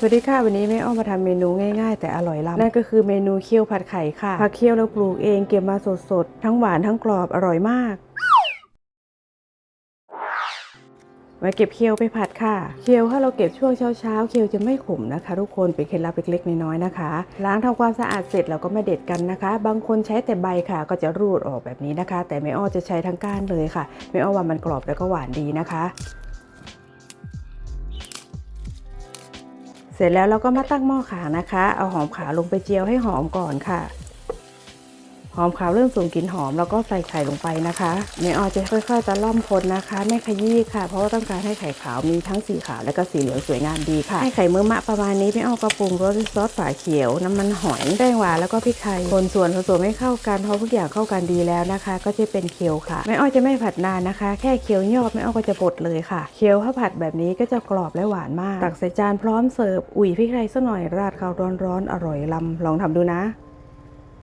สวัสดีค่ะ วันนี้แม่อ้อมมาทำเมนูง่ายๆ แต่อร่อยล้ำนั่นก็คือเมนูเคี่ยวผัดไข่ค่ะผักเคี่ยวเราปลูกเองเก็บมาสดๆ ทั้งหวานทั้งกรอบอร่อยมากมาเก็บเคี่ยวไปผัดค่ะ เคี่ยวถ้าเราเก็บช่วงเช้าๆ เคี่ยวจะไม่ขมนะคะ ทุกคนเป็นเคล็ดลับเล็กๆน้อยๆนะคะ ล้างทำความสะอาดเสร็จเราก็มาเด็ดกันนะคะ บางคนใช้แต่ใบค่ะ ก็จะรูดออกแบบนี้นะคะ แต่แม่อ้อจะใช้ทั้งก้านเลยค่ะแม่อ้อว่ามันกรอบแล้วก็หวานดีนะคะ เสร็จแล้วเราก็มาตั้งหม้อขานะคะ เอาหอมขาลงไปเจียวให้หอมก่อนค่ะ หอมขาวเริ่มส่งกลิ่นหอมแล้วก็ใส่ไข่ลงไปนะคะแม่ออจะค่อย ๆ ตะล่อมคนนะคะ ไม่ขยี้ค่ะ เพราะว่าต้องการให้ไข่ขาวมีทั้งสีขาวและก็สีเหลืองสวยงามดีค่ะให้ไข่เมื่อมะประมาณนี้แม่ออก็ปรุงรสซอสฝาเขียว น้ำมันหอยแป้งหวานแล้วก็พริกไทยคนส่วนผสมให้เข้ากันเพราะทุกอย่างเข้ากันดีแล้วนะคะ ก็จะเป็นเคียวค่ะแม่อ้อจะไม่ผัดนานนะคะ แค่เคียวยอดแม่อ้อก็จะบดเลยค่ะ เคียวถ้าผัดแบบนี้ก็จะกรอบและหวานมาก ตักใส่จานพร้อมเสิร์ฟอุ่ยพริกไทยสักหน่อยราดข้าวร้อนๆอร่อยลำลองทำดูนะ